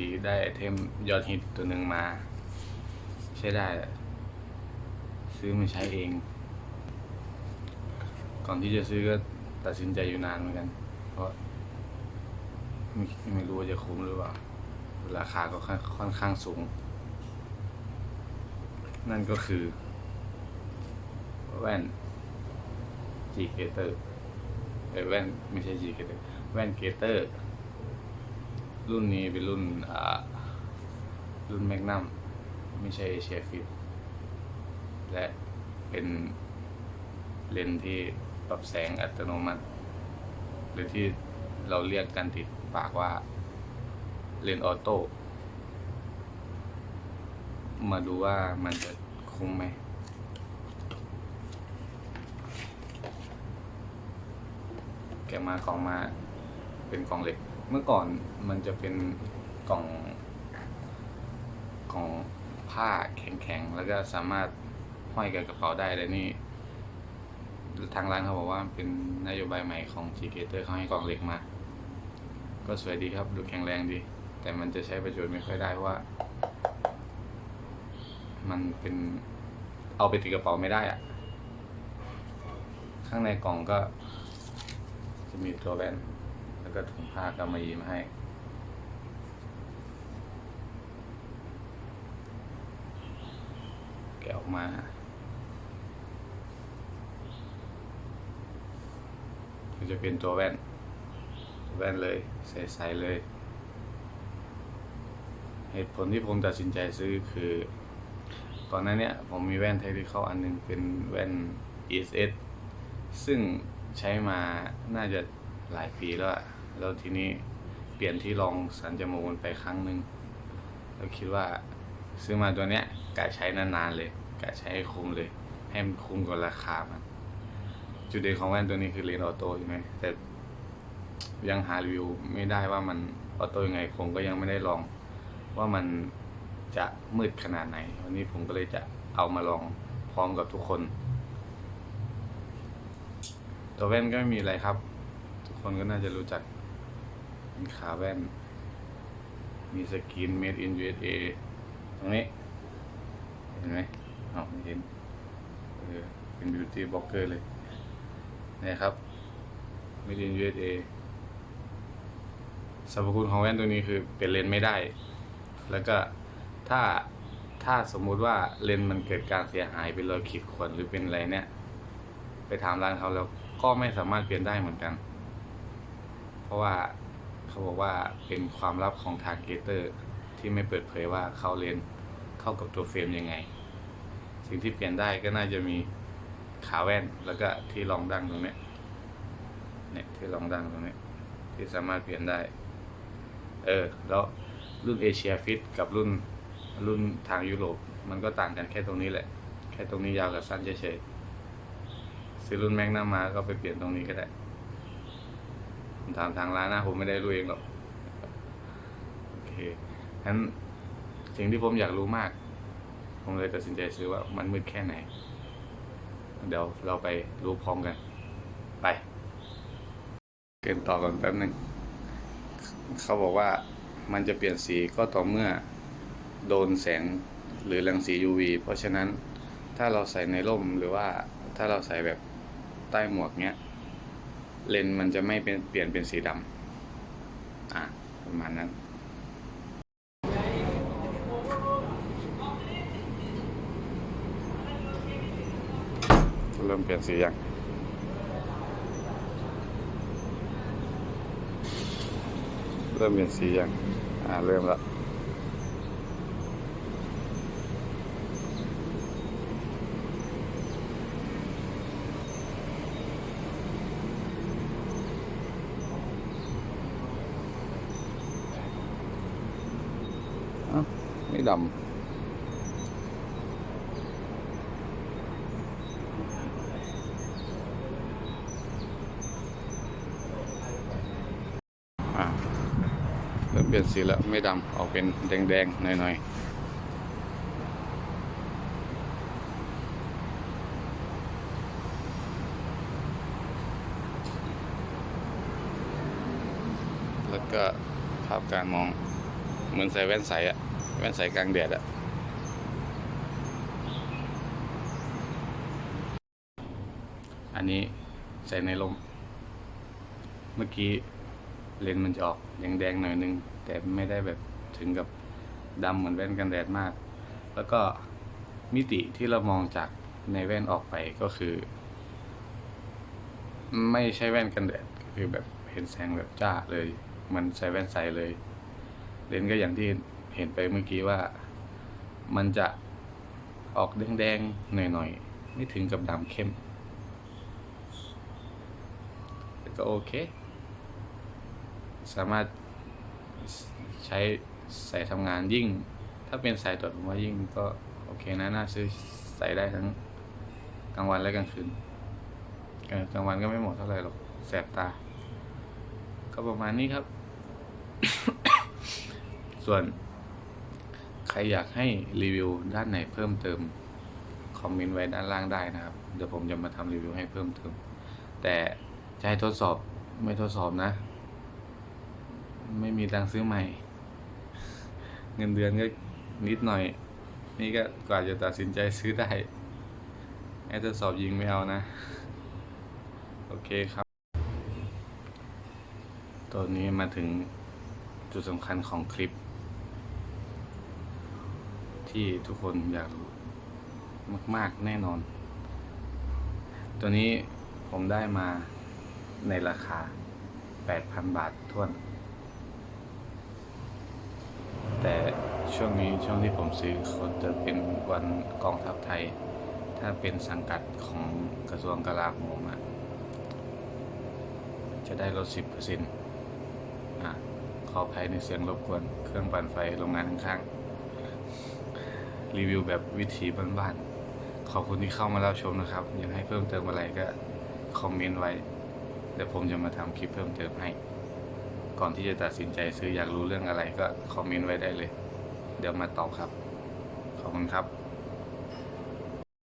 ดีได้ไอเทมยอดฮิตตัวหนึ่งมา ใช้ได้ ซื้อมาใช้เอง ก่อนที่จะซื้อก็ตัดสินใจอยู่นานเหมือนกัน เพราะไม่ไม่รู้ว่าจะคุ้มหรือเปล่า ราคาก็ค่อนข้างสูง นั่นก็คือ แว่น G Gator เอ้ยแว่นไม่ใช่ G Gator แว่น Gator รุ่ นนี้เป็นรุ่นอ่ารุ่นแมกนัมไม่ใช่เชียฟิตและเป็นเลนที่ปรับแสงอัตโนมัติ หรือที่เราเรียกกันติดปากว่าเลนออโต้มาดูว่ามันจะคุ้มไหมแกมากองมาเป็นกองเหล็ก เมื่อก่อนมันจะเป็นกล่องกล่องผ้าแข็งๆ แล้วก็สามารถห้อยกับกระเป๋าได้เลยนี่ทางร้านเขาบอกว่าเป็นนโยบายใหม่ของ g g a t o r เขาให้กล่องเหล็กมา ก็สวยดีครับ ดูแข็งแรงดี แต่มันจะใช้ประโยชน์ไม่ค่อยได้ว่า มันเป็นเอาไปติดกระเป๋าไม่ได้อะข้างในกล่องก็จะมีตัวแว่น ก็ถุงผ้ากำมะหยี่มาให้ แกะออกมาก็จะเป็นตัวแว่น ตัวแว่นเลย ใส่ๆเลย เหตุผลที่ผมตัดสินใจซื้อคือก่อนหน้าเนี้ยผมมีแว่นเทคนิคอันหนึงเป็นแว่น ESS ซึ่งใช้มาน่าจะหลายปีแล้วอะ แล้วทีนี้เปลี่ยนที่รองสันจมูกมันไปครั้งหนึ่งแล้วคิดว่าซื้อมาตัวเนี้ยกะใช้นานๆเลยกะใช้ให้คุ้มเลย ให้มันคุ้มกับราคามัน จุดเด่นของแว่นตัวนี้คือเลนส์ออโต้ใช่ไหมแต่ยังหารีวิวไม่ได้ว่ามันออโต้ยังไงผมก็ยังไม่ได้ลอง ว่ามันจะมืดขนาดไหน วันนี้ผมก็เลยจะเอามาลองพร้อมกับทุกคน ตัวแว่นก็ไม่มีอะไรครับ ทุกคนก็น่าจะรู้จัก เป็นขาแว่น มีสกรีน made in USA ตรงนี้ เห็นไหมอ๋อไม่เห็นเออเป็น beauty blogger เลยนะครับ made in USA สรรพคุณของแว่นตัวนี้คือเปลี่ยนเลนไม่ได้ แล้วก็ถ้าถ้าสมมุติว่าเลนมันเกิดการเสียหายเป็นรอยขีดข่วนหรือเป็นอะไรเนี่ย ไปถามร้านเขาแล้วก็ไม่สามารถเปลี่ยนได้เหมือนกัน เพราะว่า เขาบอกว่าเป็นความลับของทางเกเตอร์ที่ไม่เปิดเผยว่าเขาเลนเข้ากับตัวเฟรมยังไง สิ่งที่เปลี่ยนได้ก็น่าจะมีขาแว่นแล้วก็ที่รองดังตรงนี้เนี่ยที่รองดังตรงนี้ที่สามารถเปลี่ยนได้ เออ แล้วรุ่นเอเชียฟิตกับรุ่นรุ่นทางยุโรป มันก็ต่างกันแค่ตรงนี้แหละ แค่ตรงนี้ยาวกับสั้นเฉยๆซื้อรุ่นแม็กนัมมาก็ไปเปลี่ยนตรงนี้ก็ได้ ผมถามทางร้านนะผมไม่ได้รู้เองหรอกโอเคงั้นสิ่งที่ผมอยากรู้มาก ผมเลยตัดสินใจซื้อว่ามันมืดแค่ไหน เดี๋ยวเราไปรู้พร้อมกัน ไปเกมต่อก่อนแป๊บหนึ่งเขาบอกว่ามันจะเปลี่ยนสีก็ต่อเมื่อโดนแสงหรือรังสี UV เพราะฉะนั้นถ้าเราใส่ในร่มหรือว่าถ้าเราใส่แบบใต้หมวกเนี้ย เลนมันจะไม่เป็นเปลี่ยนเป็นสีดำอะประมาณนั้นเริ่มเปลี่ยนสียังเริ่มเปลี่ยนสียังอ่าเริ่มแล้ว เอ้าไม่ ดำเริ่มเปลี่ยนสีแล้วไม่ดำออกเป็นแดงๆหน่อยๆแล้วก็ภาพการมองเหมือนใส่แว่นใสอะ แว่นใส่กลางแดดอะอันนี้ใส่ในลม เมื่อกี้เลนส์มันจะออกแดงๆหน่อยนึง แต่ไม่ได้แบบถึงกับดำเหมือนแว่นกันแดดมาก แล้วก็มิติที่เรามองจากในแว่นออกไปก็คือ ไม่ใช่แว่นกันแดดคือแบบเห็นแสงแบบจ้าเลย มันใส่แว่นใสเลย เลนส์ก็อย่างที่ เห็นไปเมื่อกี้ว่ามันจะออกแดงๆหน่อยๆ ไม่ถึงกับดำเข้ม แต่ก็โอเค สามารถใช้ใส่ทำงานยิ่ง ถ้าเป็นสายตรวจผมว่ายิ่งก็โอเคนะน่าซื้อใส่ได้ทั้งกลางวันและกลางคืนกลางวันก็ไม่เหมาะเท่าไหร่หรอกแสบตา ก็ประมาณนี้ครับ ส่วน รอยากให้รีวิวด้านไหนเพิ่มเติม คอมเมนต์ไว้ด้านล่างได้นะครับ เดี๋ยวผมจะมาทำรีวิวให้เพิ่มเติม แต่จะให้ทดสอบไม่ทดสอบนะ ไม่มีตังซื้อใหม่ เงินเดือนก็นิดหน่อย นี่ก็กว่าจะตัดสินใจซื้อได้ไอ้ทดสอบยิงไม่เอานะ โอเคครับตอนนี้มาถึงจุดสำคัญของคลิป ที่ทุกคนอยากรู้มาก ๆ แน่นอน ตัวนี้ผมได้มาในราคา 8,000 บาททวน แต่ช่วงนี้ช่วงที่ผมซื้อเขาจะเป็นวันกองทัพไทย ถ้าเป็นสังกัดของกระทรวงกลาโหมอะจะได้ลด 10%อะขออภัยในเสียงรบกวน เครื่องปั่นไฟโรงงานข้างๆ รีวิวแบบวิถีบ้านๆขอบคุณที่เข้ามารับชมนะครับ อยากให้เพิ่มเติมอะไรก็คอมเมนต์ไว้เดี๋ยวผมจะมาทำคลิปเพิ่มเติมให้ ก่อนที่จะตัดสินใจซื้ออยากรู้เรื่องอะไรก็คอมเมนต์ไว้ได้เลย เดี๋ยวมาตอบครับ ขอบคุณครับ